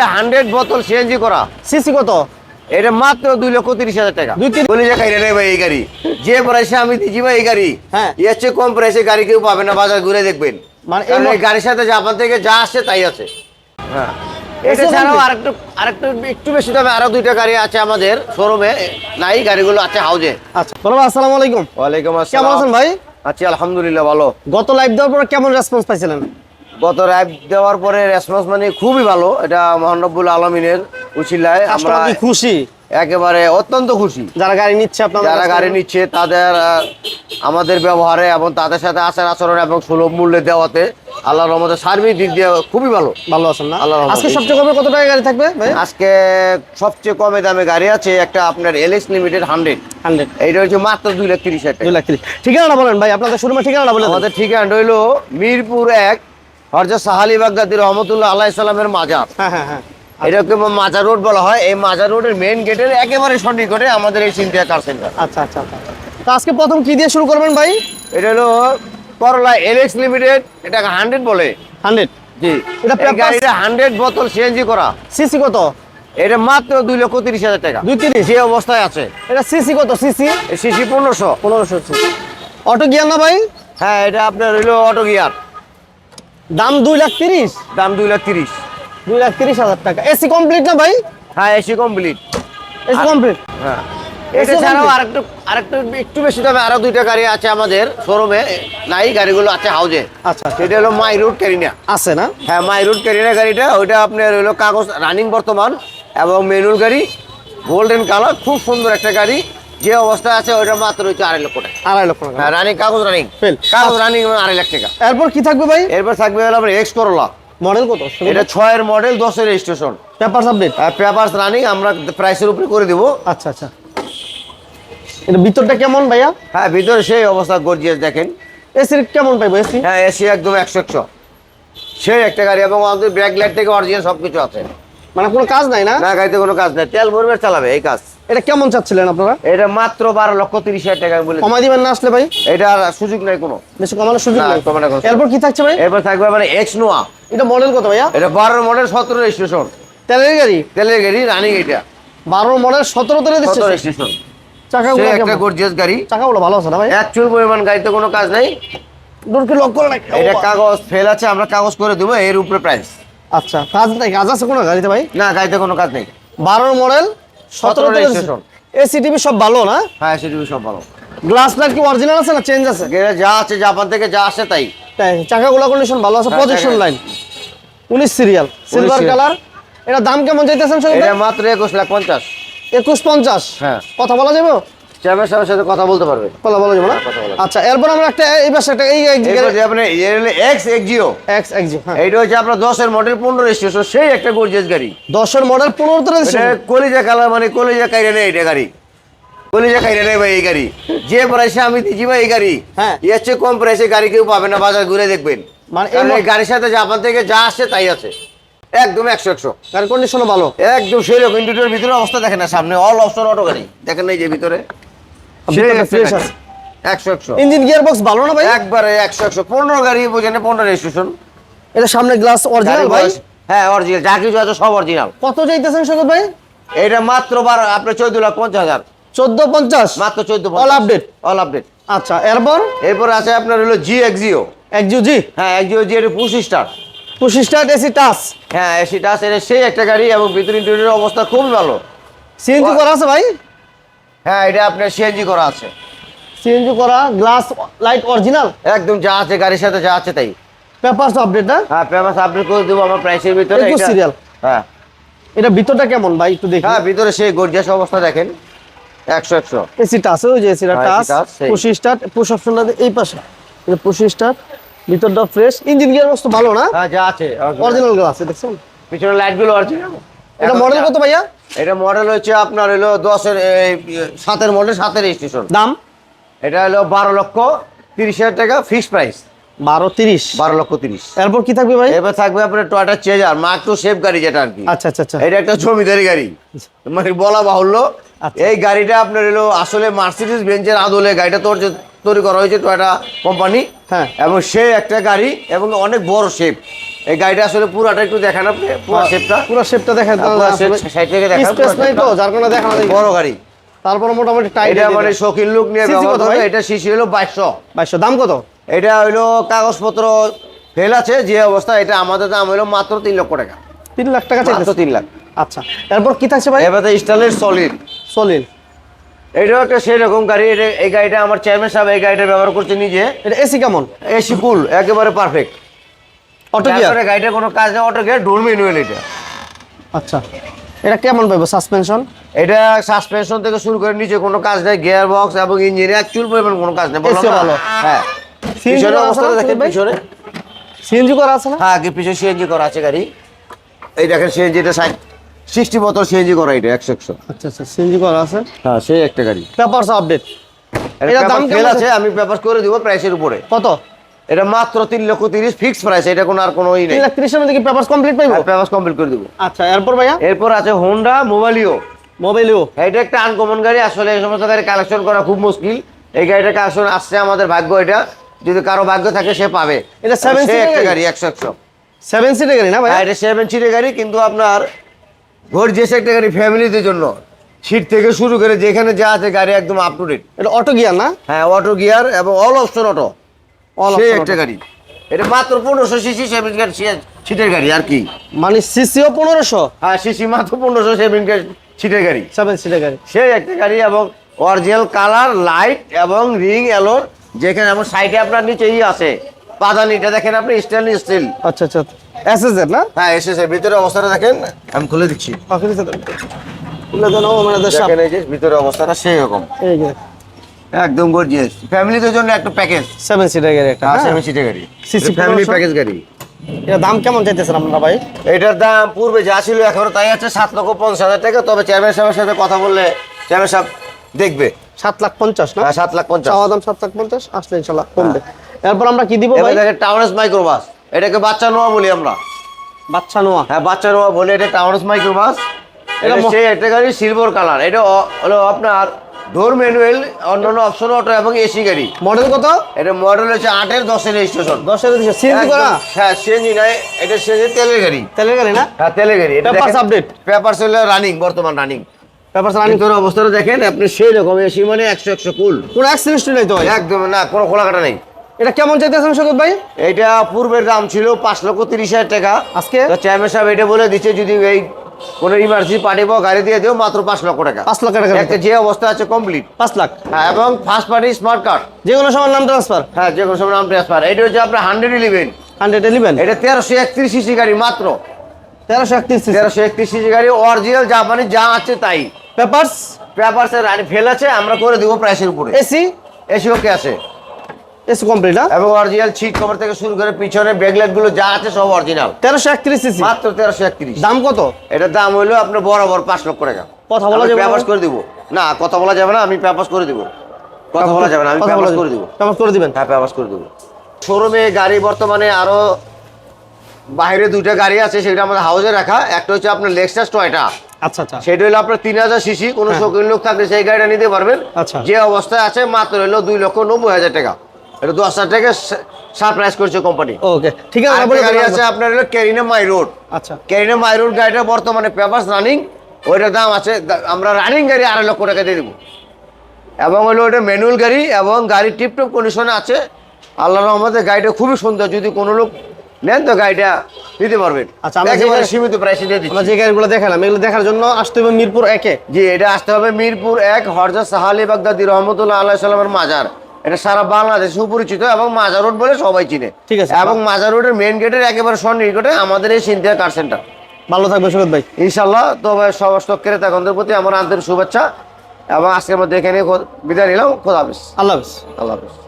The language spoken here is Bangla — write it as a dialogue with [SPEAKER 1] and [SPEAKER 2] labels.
[SPEAKER 1] হান্ড্রেড বোতল সিএনজি করা।
[SPEAKER 2] সিসি কত?
[SPEAKER 1] এটা মাত্র দুই লক্ষ তিরিশ হাজার টাকা।
[SPEAKER 2] দুই তিন-
[SPEAKER 1] বলি গাড়ি নেই ভাই এই গাড়ি। যে প্রাইসে আমি দিচ্ছি ভাই এই গাড়ি।
[SPEAKER 2] হ্যাঁ।
[SPEAKER 1] এর চেয়ে কম প্রাইসে গাড়ি কেউ পাবে না বাজার ঘুরে দেখবেন।
[SPEAKER 2] মানে এই
[SPEAKER 1] গাড়ির সাথে জাপান থেকে যা আসছে তাই আছে। হ্যাঁ। এটা ছাড়াও আরেকটু আরেকটু একটু বেশি দামে আরও দুইটা গাড়ি আছে আমাদের শোরুমে। নাই গাড়িগুলো আছে হাউজে।
[SPEAKER 2] আচ্ছা বলো আসসালামু আলাইকুম।
[SPEAKER 1] ওয়ালাইকুম
[SPEAKER 2] কেমন আছেন ভাই?
[SPEAKER 1] আছি আলহামদুলিল্লাহ ভালো।
[SPEAKER 2] গত লাইভ দেওয়ার পরে কেমন রেসপন্স পাইছিলেন?
[SPEAKER 1] গত র্যাপ দেওয়ার পরে রেসপন্স মানে খুবই ভালো। এটা মহানব্বুল আলমিনের উচিলায়। আমরা
[SPEAKER 2] খুশি?
[SPEAKER 1] একেবারে অত্যন্ত খুশি।
[SPEAKER 2] যারা গাড়ি নিচ্ছে আপনাদের
[SPEAKER 1] যারা গাড়ি নিচ্ছে তাদের আমাদের ব্যবহারে এবং তাদের সাথে আচার আচরণ এবং সুলভ মূল্যে দেওয়াতে আল্লাহর রহমতে সার্বিক দিক দিয়ে খুবই ভালো।
[SPEAKER 2] ভালো আছেন না?
[SPEAKER 1] রহমতে।
[SPEAKER 2] আজকে সবচেয়ে কমে কত টাকা গাড়ি থাকবে
[SPEAKER 1] আজকে সবচেয়ে কমে দামে গাড়ি আছে একটা আপনার এলএস লিমিটেড হান্ড্রেড
[SPEAKER 2] হান্ড্রেড
[SPEAKER 1] এইটা হচ্ছে মাত্র দুই লাখ তিরিশ হাজার
[SPEAKER 2] দুই লাখ তিরিশ। ঠিকানা বলেন ভাই আপনাদের শোরুমের ঠিকানা বলেন
[SPEAKER 1] আমাদের ঠিকানা হইল মিরপুর এক হরজত সাহালি বাগদাদি রহমতুল্লাহ আল্লাহ ইসলামের মাজার।
[SPEAKER 2] হ্যাঁ হ্যাঁ হ্যাঁ।
[SPEAKER 1] এটাকে মাজার রোড বলা হয়। এই মাজার রোডের মেইন গেটের একেবারে সন্নিকটে আমাদের এই সিনথিয়া কার সেন্টার
[SPEAKER 2] আচ্ছা আচ্ছা আচ্ছা। তো আজকে প্রথম কি দিয়ে শুরু করবেন ভাই?
[SPEAKER 1] এটা হলো করলা এলএক্স লিমিটেড এটাকে হান্ড্রেড বলে।
[SPEAKER 2] Hundred
[SPEAKER 1] G.
[SPEAKER 2] এটা
[SPEAKER 1] গাড়িটা হান্ড্রেড বোতল সিএনজি করা।
[SPEAKER 2] সিসি কত?
[SPEAKER 1] এটা মাত্র দুই লক্ষ তিরিশ হাজার টাকা।
[SPEAKER 2] দুই তিরিশ?
[SPEAKER 1] যে অবস্থায় আছে।
[SPEAKER 2] এটা সিসি কত? সিসি
[SPEAKER 1] সিসি পনেরোশো।
[SPEAKER 2] পনেরোশো অটো গিয়ার না ভাই?
[SPEAKER 1] হ্যাঁ এটা আপনার হইল অটো গিয়ার।
[SPEAKER 2] দাম দুই লাখ তিরিশ?
[SPEAKER 1] দাম দুই লাখ তিরিশ।
[SPEAKER 2] দুই লাখ তিরিশ হাজার টাকা। এসি কমপ্লিট না ভাই?
[SPEAKER 1] হ্যাঁ এসি কমপ্লিট
[SPEAKER 2] এসি কমপ্লিট
[SPEAKER 1] হ্যাঁ। এটা ছাড়াও আরেকটু আরেকটু একটু বেশি দামে আরও দুইটা গাড়ি আছে আমাদের শোরুমে। নাই গাড়িগুলো আছে হাউজে।
[SPEAKER 2] আচ্ছা
[SPEAKER 1] এটা হলো মাই ক্যারিনা
[SPEAKER 2] আছে না?
[SPEAKER 1] হ্যাঁ মাই রুট ক্যারিনা গাড়িটা ওইটা আপনার হলো কাগজ রানিং বর্তমান এবং মেনুল গাড়ি গোল্ডেন কালার খুব সুন্দর একটা গাড়ি। যে অবস্থা আছে ওইটা মাত্র হচ্ছে আড়াই লক্ষ টাকা।
[SPEAKER 2] আড়াই লক্ষ টাকা।
[SPEAKER 1] হ্যাঁ রানিং কাগজ রানিং. কাগজ রানিং আড়াই লাখ টাকা।
[SPEAKER 2] এরপর কি থাকবে ভাই?
[SPEAKER 1] এরপর থাকবে হলো আপনার এক্স করলা
[SPEAKER 2] মডেল কত?
[SPEAKER 1] এটা ছয়ের মডেল দশের registration
[SPEAKER 2] paper update
[SPEAKER 1] papers running আমরা প্রাইসের উপরে করে দিব।
[SPEAKER 2] আচ্ছা আচ্ছা। এটা ভিতরটা কেমন ভাইয়া?
[SPEAKER 1] হ্যাঁ ভিতরে সেই অবস্থা গর্জিয়াস দেখেন।
[SPEAKER 2] এসির কেমন পাইবো এসি
[SPEAKER 1] হ্যাঁ এসি একদম একশো একশো। সেই একটা গাড়ি এবং আমাদের ব্যাক লাইট থেকে অরিজিনাল সব কিছু আছে।
[SPEAKER 2] মানে কোনো কাজ নাই না?
[SPEAKER 1] না গাড়িতে কোনো কাজ নাই। তেল ভরবে চালাবে এই কাজ।
[SPEAKER 2] এটা কেমন চাচ্ছিলেন আপনারা?
[SPEAKER 1] এটা মাত্র বারো লক্ষ তিরিশ হাজার টাকা বলে।
[SPEAKER 2] কমাই দিবেন না আসলে ভাই?
[SPEAKER 1] এটা আর সুযোগ নাই কোনো।
[SPEAKER 2] বেশি কমানোর সুযোগ নেই।
[SPEAKER 1] কমানোর
[SPEAKER 2] এরপর কি থাকছে ভাই?
[SPEAKER 1] এরপর থাকবে মানে এক্স নোয়া
[SPEAKER 2] এটা মডেল কত ভাইয়া?
[SPEAKER 1] এটা বারো মডেল সতেরো রেজিস্ট্রেশন
[SPEAKER 2] তেলের গাড়ি?
[SPEAKER 1] তেলের গাড়ি রানিং এটা।
[SPEAKER 2] বারো মডেল সতেরো তেলে দিচ্ছে
[SPEAKER 1] সতেরো রেজিস্ট্রেশন
[SPEAKER 2] চাকাগুলো
[SPEAKER 1] একটা গর্জিয়াস গাড়ি।
[SPEAKER 2] চাকাগুলো ভালো আছে না ভাই?
[SPEAKER 1] অ্যাকচুয়াল পরিমাণ গাড়িতে কোনো কাজ নাই।
[SPEAKER 2] ডোর কি লক করে না
[SPEAKER 1] এটা কাগজ ফেল আছে আমরা কাগজ করে দেবো এর উপরে প্রাইস
[SPEAKER 2] আচ্ছা কাজ নাই কাজ আছে কোনো গাড়িতে ভাই?
[SPEAKER 1] না গাড়িতে কোনো কাজ নেই।
[SPEAKER 2] বারো মডেল সতেরো
[SPEAKER 1] 17 registration।
[SPEAKER 2] এসি টিভি সব ভালো না?
[SPEAKER 1] হ্যাঁ সেটি সব ভালো।
[SPEAKER 2] গ্লাস লাইট কি অরিজিনাল আছে না চেঞ্জ আছে?
[SPEAKER 1] যা আছে জাপান থেকে যা আসে তাই।
[SPEAKER 2] তাই চাকাগুলো কন্ডিশন ভালো আছে
[SPEAKER 1] হ্যাঁ,
[SPEAKER 2] প্রজেকশন লাইন উনিশ সিরিয়াল সিলভার কালার এটা দাম কেমন চাইতেছেন
[SPEAKER 1] এটা মাত্র একুশ লাখ পঞ্চাশ।
[SPEAKER 2] একুশ পঞ্চাশ।
[SPEAKER 1] হ্যাঁ।
[SPEAKER 2] কথা বলা যাবে?
[SPEAKER 1] চ্যামের সাহেবের সাথে কথা বলতে পারবে।
[SPEAKER 2] কথা বলা যাবে না?
[SPEAKER 1] যাবে।
[SPEAKER 2] আচ্ছা এরপর আমরা একটা এই পাশে একটা এই
[SPEAKER 1] এরপর যে আপনি এক্স এক্সিও
[SPEAKER 2] এক্স এক্সি হ্যাঁ।
[SPEAKER 1] এইটা হচ্ছে আপনার দশের মডেল পনেরো রেজিস্ট্রেশন সেই একটা গর্জিয়াস গাড়ি।
[SPEAKER 2] দশের মডেল পনেরো
[SPEAKER 1] এটা কলিজা কালার মানে কলিজা কাইরে নেই এটা গাড়ি। কলিজা কাইরে নেই ভাই এই গাড়ি। যে প্রাইসে আমি দিচ্ছি ভাই এই গাড়ি
[SPEAKER 2] হ্যাঁ।
[SPEAKER 1] এর চেয়ে কম প্রাইসে গাড়ি কেউ পাবে না বাজার ঘুরে দেখবেন।
[SPEAKER 2] মানে এই
[SPEAKER 1] গাড়ির সাথে জাপান থেকে যা আসছে তাই আছে। একদম একশো একশো।
[SPEAKER 2] গাড়ির কন্ডিশনও ভালো।
[SPEAKER 1] একদম সেই রকম ইন্ডিয়ার ভিতরে অবস্থা দেখেন না সামনে অল অপশন অটো গাড়ি। দেখেন না এই যে ভিতরে।
[SPEAKER 2] আছে।
[SPEAKER 1] একশো একশো।
[SPEAKER 2] ইঞ্জিন গিয়ার বক্স ভালো না ভাই?
[SPEAKER 1] একবারে একশো একশো। পনেরো গাড়ি বোঝেন পনেরো রেজিস্ট্রেশন
[SPEAKER 2] এটা সামনে গ্লাস অরিজিনাল ভাই?
[SPEAKER 1] হ্যাঁ অরিজিনাল যা কিছু আছে সব অরিজিনাল
[SPEAKER 2] কত চাইতেছেন সৈকত ভাই?
[SPEAKER 1] এটা মাত্র বার আপনার চোদ্দ লাখ পঞ্চাশ হাজার।
[SPEAKER 2] চোদ্দ পঞ্চাশ?
[SPEAKER 1] মাত্র চোদ্দ
[SPEAKER 2] All update?
[SPEAKER 1] অল আপডেট
[SPEAKER 2] আচ্ছা এরপর?
[SPEAKER 1] এরপর আছে আপনার হলো জি এক্সিও
[SPEAKER 2] জি
[SPEAKER 1] হ্যাঁ এক্সিও জি এটা স্টার
[SPEAKER 2] পঁচিশ স্টার এসি টাচ
[SPEAKER 1] হ্যাঁ আছে এটা সেই একটা গাড়ি এবং ভিতর ইন্টেরিয়র অবস্থা খুবই ভালো।
[SPEAKER 2] সিএনজি করা আছে ভাই?
[SPEAKER 1] হ্যাঁ এটা আপনার সিএনজি করা আছে।
[SPEAKER 2] সিএনজি করা গ্লাস লাইট অরিজিনাল
[SPEAKER 1] একদম যা আছে গাড়ির সাথে যা আছে তাই।
[SPEAKER 2] পেপারস আপডেট না?
[SPEAKER 1] হ্যাঁ পেমেন্ট আপডেট করে দেবো আমার প্রাইসের ভিতরে এটা-
[SPEAKER 2] serial।
[SPEAKER 1] হ্যাঁ।
[SPEAKER 2] এটা ভিতরটা কেমন ভাই একটু দেখি।
[SPEAKER 1] হ্যাঁ ভিতরে সেই গর্জিয়াস অবস্থা দেখেন। একশো একশো।
[SPEAKER 2] এসি টাচ ওই যে এসিটা
[SPEAKER 1] হ্যাঁ,
[SPEAKER 2] টাচ
[SPEAKER 1] AC touch, সেই।
[SPEAKER 2] পঁচিশ স্টার পুশ অপশনটা এই পাশে। এটা পঁচিশ স্টার ভিতরটা ফ্রেশ ইঞ্জিন গিয়ার বক্স তো ভালো না?
[SPEAKER 1] হ্যাঁ যা আছে
[SPEAKER 2] অরিজিনাল গ্লাস দেখছেন?
[SPEAKER 1] পিছনে লাইটগুলো অরিজিনাল
[SPEAKER 2] এটা মডেল কত ভাইয়া?
[SPEAKER 1] এটা মডেল হচ্ছে আপনার হলো দশের এই, সাতের মডেল সাতের রেজিস্ট্রেশন
[SPEAKER 2] দাম?
[SPEAKER 1] এটা হলো বারো লক্ষ তিরিশ হাজার টাকা ফিক্স প্রাইস
[SPEAKER 2] বারো তিরিশ।
[SPEAKER 1] বারো লক্ষ তিরিশ।
[SPEAKER 2] এরপর কি থাকবে ভাই?
[SPEAKER 1] এবার থাকবে আপনার Toyota Chaser Mark two safe গাড়ি যেটা আর কি।
[SPEAKER 2] আচ্ছা আচ্ছা আচ্ছা।
[SPEAKER 1] এটা একটা জমিদারি গাড়ি। মানে বলা বাহুল্য।
[SPEAKER 2] আচ্ছা।
[SPEAKER 1] এই গাড়িটা আপনার হলো আসলে মার্সিডিজ বেঞ্চের আদলে গাড়িটা তোর তৈরি করা হয়েছে টয়টা কোম্পানি
[SPEAKER 2] হ্যাঁ।
[SPEAKER 1] এবং সে একটা গাড়ি এবং অনেক বড় শেপ এই গাড়িটা আসলে পুরাটা একটু দেখান আপনি পুরো শেপটা
[SPEAKER 2] পুরো শেপটা দেখেন
[SPEAKER 1] side থেকে দেখান,
[SPEAKER 2] স্পেস নাই তো যার কারণে দেখানো
[SPEAKER 1] বড় গাড়ি।
[SPEAKER 2] তারপরে মোটামুটি টাইট
[SPEAKER 1] এটা মানে শৌখিন লুক নিয়ে ব্যবহার
[SPEAKER 2] ভাই?
[SPEAKER 1] এটা শিশি হলো বাইশশো।
[SPEAKER 2] বাইশশো দাম কত?
[SPEAKER 1] এটা হইল কাগজপত্র ফেল আছে যে অবস্থা এটা আমাদের দাম হইল মাত্র তিন লক্ষ টাকা।
[SPEAKER 2] তিন লাখ টাকা চাইতেছে।
[SPEAKER 1] তিন লাখ।
[SPEAKER 2] আচ্ছা এরপর কি থাকছে ভাই?
[SPEAKER 1] এবারে স্টাইলের সলিড
[SPEAKER 2] সলিড
[SPEAKER 1] এটাও একটা সেরকম গাড়ি এটা এই গাড়িটা আমার চেয়ারম্যান সাহেব এই গাড়িটা ব্যবহার করছে নিজে।
[SPEAKER 2] এটা এসি কেমন?
[SPEAKER 1] এসি ফুল একেবারে পারফেক্ট
[SPEAKER 2] অটো গিয়ার
[SPEAKER 1] গাড়িটা কোনো কাজ নেই অটো গিয়ার ডোর ম্যানুয়াল এটা।
[SPEAKER 2] আচ্ছা এটা কেমন পাইবো? সাসপেনশন
[SPEAKER 1] এটা সাসপেনশন থেকে শুরু করে নিচে কোনো কাজ নেই গিয়ার বক্স এবং ইঞ্জিন অ্যাকচুয়াল পরিমাণ কোনো কাজ নেই?
[SPEAKER 2] ভালো।
[SPEAKER 1] হ্যাঁ। পিছনে অবস্থাটা দেখেন পিছনে।
[SPEAKER 2] সিএনজি করা আছে না?
[SPEAKER 1] হ্যাঁ আগে পিছনে সিএনজি করা আছে গাড়ি। এই দেখেন সিএনজিটা সাইড সিক্সটি বোতল সিএনজি করা এটা একশো একশো।
[SPEAKER 2] আচ্ছা আচ্ছা সিএনজি করা আছে?
[SPEAKER 1] হ্যাঁ সেই একটা গাড়ি।
[SPEAKER 2] পেপারস আপডেট
[SPEAKER 1] এটা
[SPEAKER 2] দাম কেমন
[SPEAKER 1] আছে? আমি পেপার করে দিব প্রাইসের উপরে।
[SPEAKER 2] কত?
[SPEAKER 1] এটা মাত্র তিন লক্ষ তিরিশ ফিক্স প্রাইস এটা কোনো আর কোনো ই নেই।
[SPEAKER 2] তিন লাখ তিরিশের মধ্যে কি পেপারস কমপ্লিট পাইবো?
[SPEAKER 1] পেপার কমপ্লিট করে দিব।
[SPEAKER 2] আচ্ছা এরপর ভাইয়া?
[SPEAKER 1] এরপর আছে হোন্ডা মোবাইলিও
[SPEAKER 2] মোবাইলেও
[SPEAKER 1] এটা একটা আনকমন গাড়ি আসলে এই সমস্ত গাড়ি কালেকশন করা খুব মুশকিল। এই গাড়িটা কালেকশন আসছে আমাদের ভাগ্য এটা। যদি কারও ভাগ্য থাকে সে পাবে।
[SPEAKER 2] এটা seven
[SPEAKER 1] সে
[SPEAKER 2] seater
[SPEAKER 1] একটা
[SPEAKER 2] গাড়ি?
[SPEAKER 1] গাড়ি একশো একশো।
[SPEAKER 2] সেভেন সিটের গাড়ি না ভাইয়া?
[SPEAKER 1] হ্যাঁ এটা সেভেন সিটের গাড়ি কিন্তু আপনার গর্জিয়াস একটা গাড়ি ফ্যামিলিদের জন্য। সিট থেকে শুরু করে যেখানে যা আছে গাড়ি একদম আপ টু ডেট
[SPEAKER 2] এটা অটো গিয়ার না?
[SPEAKER 1] হ্যাঁ অটো গিয়ার এবং অল অপশন অটো সেই একটা গাড়ি। এটা মাত্র পনেরোশো সিসি সেভেন সিটের গাড়ি আর কি।
[SPEAKER 2] মানে সিসিও পনেরোশো?
[SPEAKER 1] হ্যাঁ সিসি মাত্র পনেরোশো সেভেন সিটের গাড়ি।
[SPEAKER 2] সেভেন সিটের গাড়ি।
[SPEAKER 1] সেই একটা গাড়ি এবং অরিজিনাল কালার লাইট এবং রিং এলোর যেখানে আমার সাইডে আপনার নিচেই আছে। পাদানিটা দেখেন আপনি স্টেল স্টিল
[SPEAKER 2] আচ্ছা আচ্ছা এসএস না?
[SPEAKER 1] হ্যাঁ ভিতরে অবস্থাটা দেখেন আমি খুলে দিচ্ছি।
[SPEAKER 2] খুলে দেন ও মানে
[SPEAKER 1] দেখেন এই যে ভিতরে অবস্থাটা সেই রকম।
[SPEAKER 2] এই যে।
[SPEAKER 1] একদম গর্জিয়াস ফ্যামিলিদের জন্য একটা প্যাকেজ
[SPEAKER 2] সেভেন সিটের গাড়ি একটা
[SPEAKER 1] হ্যাঁ
[SPEAKER 2] হ্যাঁ?
[SPEAKER 1] সেভেন গাড়ি।
[SPEAKER 2] CC
[SPEAKER 1] ফ্যামিলি প্যাকেজ গাড়ি।
[SPEAKER 2] এটা দাম কেমন চাইতেছেন আপনারা ভাই?
[SPEAKER 1] এটার দাম পূর্বে যা ছিল এখনও তাই আছে সাত লক্ষ পঞ্চাশ হাজার টাকা। তবে চেয়ারম্যান সাহেবের সাথে কথা বললে চেয়ারম্যান সাহেব দেখবে।
[SPEAKER 2] সাত লাখ পঞ্চাশ না?
[SPEAKER 1] হ্যাঁ সাত লাখ পঞ্চাশ।
[SPEAKER 2] দাম সাত লাখ পঞ্চাশ আসলে ইনশাল্লাহ কমবে। এরপর আমরা কি দিব ভাই?
[SPEAKER 1] দেখেন টাউনেস মাইক্রোবাস এটাকে বাচ্চা নোয়া বলি আমরা।
[SPEAKER 2] বাচ্চা নোয়া?
[SPEAKER 1] হ্যাঁ বাচ্চা নোয়া বলে এটা টাউনেস মাইক্রোবাস এটা
[SPEAKER 2] এটা
[SPEAKER 1] সেই একটা গাড়ি সিলভার কালার এটা হলো আপনার ডোর ম্যানুয়াল অন্যান্য অপশন অটো এবং এসি গাড়ি।
[SPEAKER 2] মডেল কত?
[SPEAKER 1] এটা মডেল হচ্ছে আটের দশের রেজিস্ট্রেশন
[SPEAKER 2] দশের সিএনজি করা?
[SPEAKER 1] হ্যাঁ সিএনজি নাই এটা সিএনজি তেলের গাড়ি।
[SPEAKER 2] তেলের গাড়ি না?
[SPEAKER 1] হ্যাঁ তেলের গাড়ি।
[SPEAKER 2] Papers আপডেট
[SPEAKER 1] পেপার হলো রানিং বর্তমান রানিং
[SPEAKER 2] পেপার রানিং
[SPEAKER 1] ভিতরে অবস্থাটা দেখেন আপনি সেই রকম এসি মানে একশো একশো কুল।
[SPEAKER 2] কোনো অ্যাক্সিডেন্ট নাই তো
[SPEAKER 1] একদম না কোনো খোলা কাটা নেই।
[SPEAKER 2] এটা কেমন চাইতেছেন শকত ভাই?
[SPEAKER 1] এটা পূর্বের দাম ছিল পাঁচ লক্ষ তিরিশ হাজার টাকা।
[SPEAKER 2] আজকে?
[SPEAKER 1] চেয়ারম্যান সাহেব এটা বলে দিচ্ছে যদি এই কোনো ইমার্জেন্সি পার্টি পাও গাড়ি দিয়ে দিও মাত্র পাঁচ লক্ষ টাকা।
[SPEAKER 2] পাঁচ লাখ টাকা।
[SPEAKER 1] একটা যে অবস্থা আছে কমপ্লিট
[SPEAKER 2] পাঁচ লাখ।
[SPEAKER 1] হ্যাঁ এবং ফার্স্ট পার্টি স্মার্ট কার্ড
[SPEAKER 2] যে কোনো সময় নাম ট্রান্সফার
[SPEAKER 1] হ্যাঁ যে কোনো সময় নাম ট্রান্সফার এটা হচ্ছে আপনার হান্ড্রেড ইলেভেন
[SPEAKER 2] হান্ড্রেড ইলেভেন
[SPEAKER 1] এটা তেরোশো একত্রিশ সিসি গাড়ি মাত্র।
[SPEAKER 2] তেরোশো একত্রিশ
[SPEAKER 1] তেরোশো একত্রিশ সিসি গাড়ি অরিজিনাল জাপানি যা আছে তাই।
[SPEAKER 2] পেপার্স
[SPEAKER 1] পেপারসে রানি ফেল আছে আমরা করে দিব প্রাইসের উপরে।
[SPEAKER 2] এসি
[SPEAKER 1] এসি ওকে আছে।
[SPEAKER 2] এসি কমপ্লিট না
[SPEAKER 1] এবং অরিজিনাল সিট কভার থেকে শুরু করে পিছনে ব্যাকলাইটগুলো যা আছে সব অরিজিনাল
[SPEAKER 2] সিসি
[SPEAKER 1] মাত্র তেরোশো একত্রিশ।
[SPEAKER 2] দাম কত?
[SPEAKER 1] এটার দাম আপনার বরাবর লক্ষ টাকা।
[SPEAKER 2] কথা বলা যাবে না?
[SPEAKER 1] করে দিব। না কথা বলা যাবে না আমি পেপার্স করে দিব। কথা বলা যাবে না আমি
[SPEAKER 2] কথা বলা
[SPEAKER 1] পেপার্স
[SPEAKER 2] যাবে।
[SPEAKER 1] করে দিব।
[SPEAKER 2] পেপার্স করে দিবেন।
[SPEAKER 1] হ্যাঁ পেপার্স করে দিব। শোরুমে গাড়ি বর্তমানে আরও বাইরে দুইটা গাড়ি আছে সেটা আমাদের হাউসে রাখা। একটা হচ্ছে আপনার লেক্সাস টয়টা
[SPEAKER 2] আচ্ছা আচ্ছা।
[SPEAKER 1] সেটা হলো আপনার তিন হাজার সিসি কোনো শৌখিন লোক থাকলে সেই গাড়িটা নিতে পারবেন।
[SPEAKER 2] আচ্ছা।
[SPEAKER 1] যে অবস্থায় আছে মাত্র হলো দুই লক্ষ নব্বই হাজার টাকা। এটা দশ হাজার টাকা সারপ্রাইজ করছে কোম্পানি
[SPEAKER 2] ওকে ঠিক আছে
[SPEAKER 1] গাড়ি আছে আপনার হলো ক্যারিনা মাই রোড
[SPEAKER 2] আচ্ছা।
[SPEAKER 1] ক্যারিনা মাই রোড গাড়িটা বর্তমানে পেপার্স রানিং ওইটার দাম আছে আমরা রানিং গাড়ি আড়াই লক্ষ টাকা দিয়ে দেবো। এবং হলো ওটা ম্যানুয়াল গাড়ি এবং গাড়ি টিপটপ কন্ডিশনে আছে। আল্লাহ রহমতে গাড়িটা খুবই সুন্দর যদি কোনো লোক নেন তো গাড়িটা দিতে পারবেন।
[SPEAKER 2] আচ্ছা, আমরা
[SPEAKER 1] একেবারে সীমিত প্রাইসে দিয়ে দিচ্ছি।
[SPEAKER 2] আমরা যে গাড়িগুলো দেখালাম এগুলো দেখার জন্য আসতে হবে মিরপুর একে।
[SPEAKER 1] জি এটা আসতে হবে মিরপুর এক হরজা সাহালি বাগদাদি রহমতুল্লাহ আল্লাহ সাল্লামের মাজার। এটা সারা বাংলাদেশে সুপরিচিত এবং মাজার রোড বলে সবাই চিনে।
[SPEAKER 2] ঠিক আছে।
[SPEAKER 1] এবং মাজার রোডের মেন গেটের একেবারে সন্নিকটে আমাদের এই সিন্ধিয়া কার সেন্টার
[SPEAKER 2] ভালো থাকবে সুরত ভাই।
[SPEAKER 1] ইনশাল্লাহ তবে সমস্ত ক্রেতাগণদের প্রতি আমার আন্তরিক শুভেচ্ছা এবং আজকের মধ্যে এখানে বিদায় নিলাম। খোদা হাফিজ।
[SPEAKER 2] আল্লাহ হাফিজ।
[SPEAKER 1] আল্লাহ হাফিজ।